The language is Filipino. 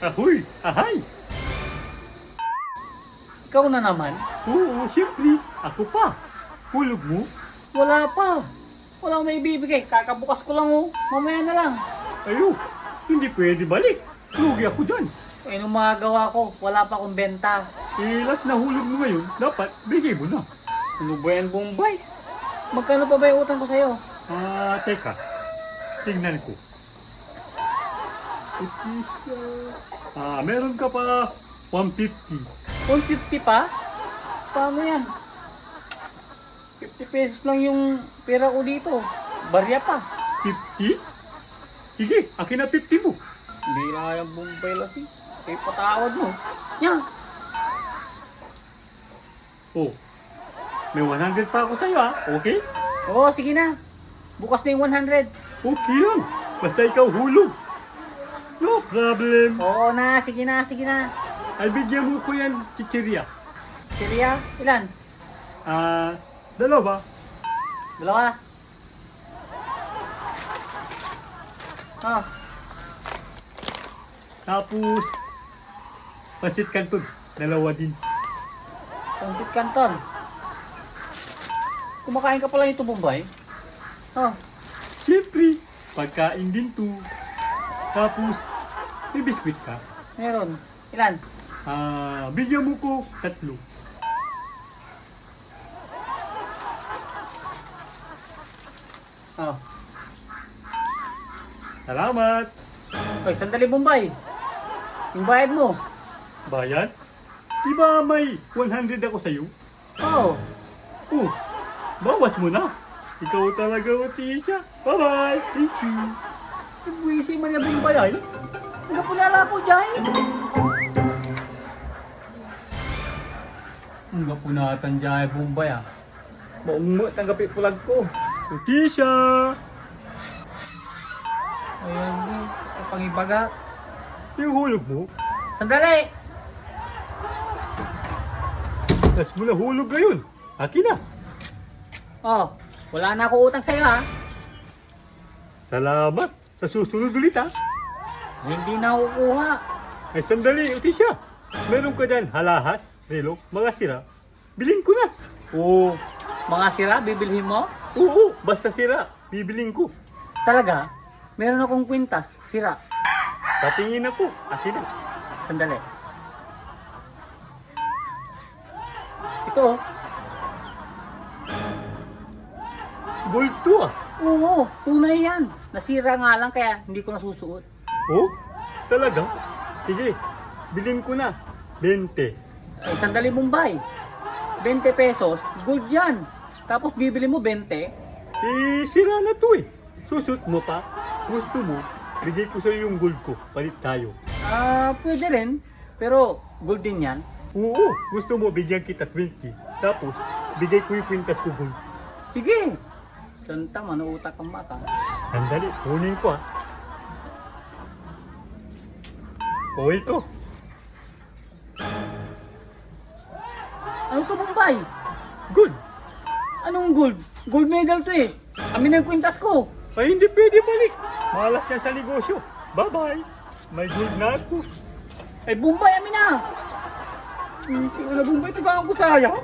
Ahoy! Ahay! Ikaw na naman? Oo, siyempre. Ako pa. Hulog mo? Wala pa. Wala akong may ibibigay. Kakabukas ko lang oh. Mamaya na lang. Ayo, hindi pwede balik. Lugi ako dyan. Eh, nung mga gawa ko, wala pa akong benta. Eh, last na hulog mo ngayon, dapat bigay mo na. Ano ba yan, Bombay? Magkano pa ba yung utang ko sa'yo? Ah, teka. Tingnan ko. Ah, meron ka pa 150. 150 pa? Paano yan? 50 pesos lang yung pera ko dito. Barya pa. 50? Sige, akin na 50 mo. Hindi na yung Bombay lasi. Eh, patawad mo. Yan. Oh, may 100 pa ako sa'yo ah. Okay? Oo, sige na. Bukas na yung 100. Okay lang. Basta ikaw hulog. No problem. Oo na, sige na, sige na. Ay, bigyan mo ko yan, chichirya. Silya, ilan? Ah, dalawa. Dalawa. Ah, Tapos, pasit kanton. Dalawa din. Pansit Canton. Kumakain ka pala nito, Bombay? Oh, Siyempre, pagkain din to. Tapos, may biskwit ka. meron. Ilan? Ah, bigyan mo ko tatlo. Oh. Salamat. Oy, sandali, Bombay. Yung bayad mo. Bayan? Di ba may 100 ako sa'yo? Oh, Oh, bawas mo na. Ikaw talaga, Otisha. Bye-bye. Thank you. buwisi man yung Bombay ay. Hanggang punala ko dyan. Hanggang punatan dyan, Bombay ah. Maungo, tanggapi pulag ko. Otisha! Ayan, eh. Kapangibaga. Yung hulog mo? Sandali! Tas mo na hulog ngayon. Akin na. Oh, wala na ako utang sa'yo ha. Salamat. Sa susunod ulit ha. Hindi na ako kuha. Ay sandali, Otisha. Meron ka dyan halahas, relo, mga sira. Bilhin ko na. Oo. Mga sira, bibilhin mo? Oo, basta sira. Bibilhin ko. Talaga? Meron akong kwintas, sira. Patingin ako. Akin na. Sandali. Ito oh. Gold to ah. Oo, tunay yan. Nasira nga lang kaya hindi ko nasusuot. Oh? Talaga? Sige, bilhin ko na. 20. Ay, sandali Bombay. 20 pesos, gold yan. Tapos bibili mo 20. Eh, sira na to eh. Susut mo pa. Gusto mo, bigay ko sa'yo yung gold ko. Palit tayo. Ah, pwede rin. Pero gold din yan. Oo, gusto mo bigyan kita 20. Tapos, bigay ko yung kwintas ko gold. Sige. Santa, manuutak ang mata. Sandali, kunin ko ah. O ito. Ano to Bombay? Good. Anong gold? Gold medal to eh. Amin ang kwintas ko. Ay, hindi pwede balik. Malas yan sa negosyo. Bye-bye. May gold na ako. Ay, Bombay, amin na! Easy, wala Bombay, tagaan ko sayang.